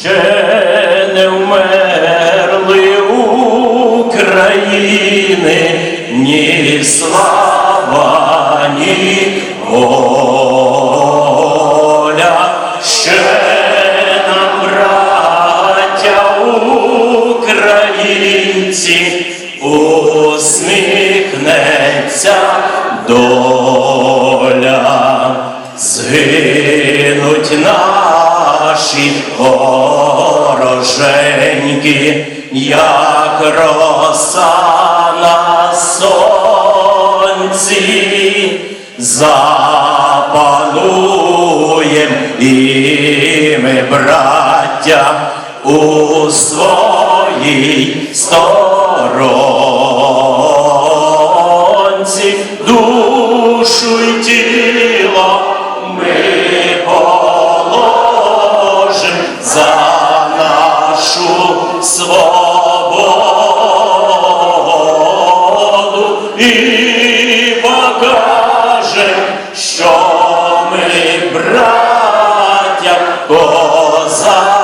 Ще не вмерли України ні слава, ні воля. Ще нам, браття українці, усміхнеться доля, згинуть наші вороженьки, як роса на сонці, запануєм і ми, браття, у своїй сторонці, душу й свободу і покаже, що ми браття козацького.